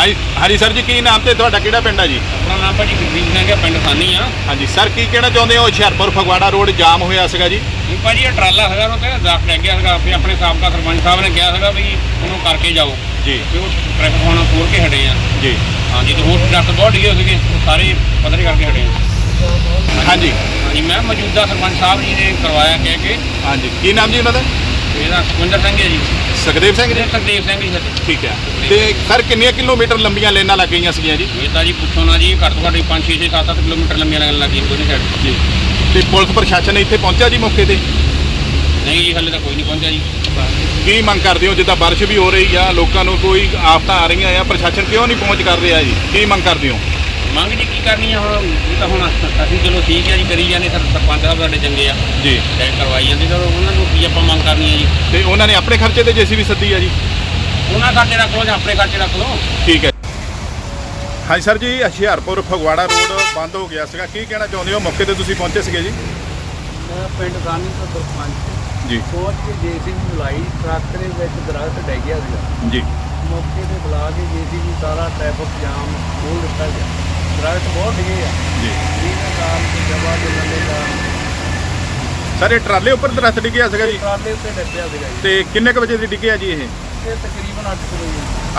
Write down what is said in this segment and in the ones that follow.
ਹਾਂਜੀ ਹਾਂਜੀ ਸਰ ਜੀ ਕੀ ਨਾਮ ਤੇ ਤੁਹਾਡਾ ਕਿਹੜਾ ਪਿੰਡ ਆ ਜੀ? ਆਪਣਾ ਨਾਮ ਭਾਜੀ ਗੁਰਦੀਪ ਸਿੰਘ ਹੈ ਪਿੰਡ ਸਾਨੀ ਆ। ਹਾਂਜੀ ਸਰ ਕੀ ਕਹਿਣਾ ਚਾਹੁੰਦੇ ਹੋ? ਹੁਸ਼ਿਆਰਪੁਰ ਫਗਵਾੜਾ ਰੋਡ ਜਾਮ ਹੋਇਆ ਸੀਗਾ ਜੀ। ਇਹ ਭਾਜੀ ਇਹ ਟਰਾਲਾ ਹੈਗਾ ਉਹ ਤੇ ਦਾਖ ਲੈ ਗਿਆ ਸੀਗਾ ਵੀ ਆਪਣੇ ਸਾਬਕਾ ਸਰਪੰਚ ਸਾਹਿਬ ਨੇ ਕਿਹਾ ਸੀਗਾ ਵੀ ਉਹਨੂੰ ਕਰਕੇ ਜਾਓ। ਜੀ। ਤੇ ਉਹ ਟ੍ਰੈਫਿਕ ਹੋਣਾ ਖੋਲ ਕੇ ਹਟੇ ਆ। ਜੀ। ਹਾਂਜੀ ਤੇ ਹੋਰ ਡਾਕਟਰ ਬਹੁਤ ਡਿਗੇ ਸੀਗੇ ਉਹ ਸਾਰੇ ਪਤਰੇ ਕਰਕੇ ਹਟੇ ਆ। ਹਾਂਜੀ। ਹਾਂਜੀ ਮੈਂ ਮੌਜੂਦਾ ਸਰਪੰਚ ਸਾਹਿਬ ਜੀ ਨੇ ਕਰਵਾਇਆ ਕਹਿ ਕੇ। ਹਾਂਜੀ। ਕੀ ਨਾਮ ਜੀ ਉਹਨਾਂ ਦਾ? ਇਹਦਾ ਸੁਖਵਿੰਦਰ ਸਿੰਘ ਹੈ ਜੀ। ਸੁਖਦੇਵ ਸਿੰਘ ਜੀ? ਸੁਖਦੇਵ ਸਿੰਘ ਜੀ ਸਾਡੇ। ਠੀਕ ਹੈ। ਤੇ ਸਰ ਕਿੰਨੀਆਂ ਕਿਲੋਮੀਟਰ ਲੰਬੀਆਂ ਲੇਨਾਂ ਲੱਗ ਗਈਆਂ ਸੀਗੀਆਂ ਜੀ? ਇਹ ਤਾਂ ਜੀ ਪੁੱਛੋ ਨਾ ਜੀ ਘੱਟ ਤੋਂ ਘੱਟ 5 6 7 7 ਕਿਲੋਮੀਟਰ ਲੰਮੀਆਂ ਲੱਗਣ ਲੱਗੀਆਂ ਦੋਨੇ ਸਾਈਡ ਜੀ। ਤੇ ਪੁਲਿਸ ਪ੍ਰਸ਼ਾਸਨ ਇੱਥੇ ਪਹੁੰਚਿਆ ਜੀ ਮੌਕੇ ਤੇ? ਨਹੀਂ ਜੀ ਹਲੇ ਤਾਂ ਕੋਈ ਨਹੀਂ ਪਹੁੰਚਿਆ ਜੀ। ਕੀ ਮੰਗ ਕਰਦੇ ਹੋ ਜਿੱਦਾਂ ਬਾਰਿਸ਼ ਵੀ ਹੋ ਰਹੀ ਆ ਲੋਕਾਂ ਨੂੰ ਕੋਈ ਆਫਤਾਂ ਆ ਰਹੀਆਂ ਆ ਪ੍ਰਸ਼ਾਸਨ ਕਿਉਂ ਨਹੀਂ ਪਹੁੰਚ ਕਰ ਰਿਹਾ ਜੀ? ਕੀ ਮੰਗ ਕਰਦੇ ਹੋ? ਮੰਗ ਜੀ ਕੀ ਕਰਨੀ ਆ ਹੁਣ ਇਹ ਤਾਂ ਹੁਣ ਅਸੀਂ ਚਲੋ ਠੀਕ ਹੈ ਜੀ ਕਰੀ ਜਾਂਦੇ ਸਰ ਸਰਪੰਚ ਸਾਹਿਬ ਸਾਡੇ ਚੰਗੇ ਆ। ਜੀ। ਟੈਕ ਕਰਵਾਈ ਜਾਂਦੇ ਤਾਂ ਉਹਨਾਂ ਨੂੰ ਕੀ ਆਪਾਂ ਮੰਗ ਕਰਨੀ ਹੈ ਜੀ? ਤੇ ਉਹਨਾਂ ਨੇ ਆਪਣੇ ਖਰਚੇ ਤੇ ਜੇਸੀਬੀ ਸੱਦੀ ਆ ਜੀ? ਉਹਨਾਂ ਖਰਚੇ ਰੱਖ ਲਓ ਜਾਂ ਆਪਣੇ ਖਰਚੇ ਰੱਖ ਲਓ। ਠੀਕ ਹੈ। ਹਾਂਜੀ ਸਰ ਜੀ ਹੁਸ਼ਿਆਰਪੁਰ ਫਗਵਾੜਾ ਰੋਡ ਬੰਦ ਹੋ ਗਿਆ ਸੀਗਾ। ਕੀ ਕਹਿਣਾ ਚਾਹੁੰਦੇ ਹੋ? ਮੌਕੇ ਤੇ ਤੁਸੀਂ ਪਹੁੰਚੇ ਸੀਗੇ ਜੀ? ਮੈਂ ਪਿੰਡ ਸਾਨੀ ਤੋਂ ਸਰਪੰਚ ਜੀ। ਪਹੁੰਚ ਕੇ ਜੇਸੀਬੀ ਬੁਲਾਈ ਟਰੱਕ ਦੇ ਵਿੱਚ ਦਰਖਤ ਗਿਆ ਸੀਗਾ। ਜੀ। ਮੌਕੇ ਤੇ ਬੁਲਾ ਕੇ ਜੇਸੀਬੀ ਸਾਰਾ ਟ੍ਰੈਫਿਕ ਜਾਮ ਖੋਲ ਦਿੱਤਾ ਗਿਆ। ਦਰਖਤ ਬਹੁਤ ਡਿੱਗੇ ਆ ਜੀ। ਇਹਨਾਂ ਤੇ ਜਵਾ ਦੇ ਲੱਲੇ ਦਾ ਸਰ ਇਹ ਟਰਾਲੇ ਉੱਪਰ ਦਰਖਤ ਡਿੱਗਿਆ ਸੀਗਾ ਜੀ? ਟਰਾਲੇ ਉੱਤੇ ਡੱਬਿਆ ਸੀਗਾ ਜੀ। ਤੇ ਕਿੰਨੇ ਕੁ ਵਜੇ ਦੀ ਡਿੱਗਿਆ ਜੀ ਇਹ? ਇਹ ਤਕਰੀਬਨ 8 ਕਿਲੋ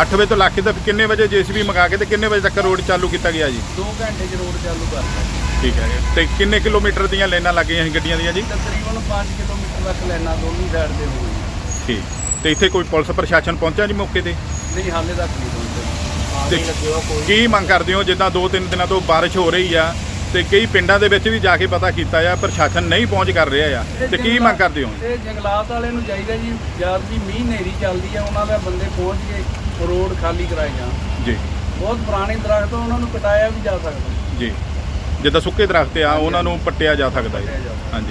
8 ਵਜੇ ਤੋਂ ਲੱਗ ਕੇ ਤਾਂ ਕਿੰਨੇ ਵਜੇ ਜੇਸੀਬੀ ਮੰਗਾ ਕੇ ਤੇ ਕਿੰਨੇ ਵਜੇ ਤੱਕ ਰੋਡ ਚਾਲੂ ਕੀਤਾ ਗਿਆ ਜੀ? 2 ਘੰਟੇ ਚ ਰੋਡ ਚਾਲੂ ਕਰਤਾ ਠੀਕ ਹੈ। ਤੇ ਕਿੰਨੇ ਕਿਲੋਮੀਟਰ ਦੀਆਂ ਲਾਈਨਾਂ ਲੱਗੀਆਂ ਸੀ ਗੱਡੀਆਂ ਦੀਆਂ ਜੀ? ਤਕਰੀਬਨ 5 ਕਿਲੋਮੀਟਰ ਤੱਕ ਲੈਣਾ ਦੋਨੀ ਸਾਈਡ ਤੇ ਹੋ ਗਈ ਠੀਕ। ਤੇ ਇੱਥੇ ਕੋਈ ਪੁਲਿਸ ਪ੍ਰਸ਼ਾਸਨ ਪਹੁੰਚਿਆ ਜੀ ਮੌਕੇ ਤੇ? ਨਹੀਂ ਹਾਲੇ ਤੱਕ ਨਹੀਂ ਤੇ ਕੀ ਮੰਗ ਕਰਦੇ ਹੋ? ਜਿੱਦਾਂ 2-3 ਦਿਨਾਂ ਤੋਂ ਬਾਰਿਸ਼ ਹੋ ਰਹੀ ਆ ਤੇ ਕਈ ਪਿੰਡਾਂ ਦੇ ਵਿੱਚ ਵੀ ਜਾ ਕੇ ਪਤਾ ਕੀਤਾ ਆ ਪ੍ਰਸ਼ਾਸਨ ਨਹੀਂ ਪਹੁੰਚ ਕਰ ਰਿਹਾ ਆ। ਤੇ ਕੀ ਮੰਗ ਕਰਦੇ ਹੋ? ਇਹ ਜੰਗਲਾਤ ਵਾਲੇ ਨੂੰ ਚਾਹੀਦਾ ਜੀ ਜਦ ਵੀ ਮੀਂਹ ਹਨੇਰੀ ਚੱਲਦੀ ਆ ਉਹਨਾਂ ਦੇ ਬੰਦੇ ਪਹੁੰਚ ਕੇ ਰੋਡ ਖਾਲੀ ਕਰਾਏ ਜਾਣ। ਜੀ। ਬਹੁਤ ਪੁਰਾਣੇ ਦਰਖਤ ਆ, ਉਹਨਾਂ ਨੂੰ ਕਟਾਇਆ ਵੀ ਜਾ ਸਕਦਾ। ਜੀ। ਜਿੱਦਾਂ ਸੁੱਕੇ ਦਰਖਤ ਆ ਉਹਨਾਂ ਨੂੰ ਪੱਟਿਆ ਜਾ ਸਕਦਾ ਹੈ। ਹਾਂਜੀ।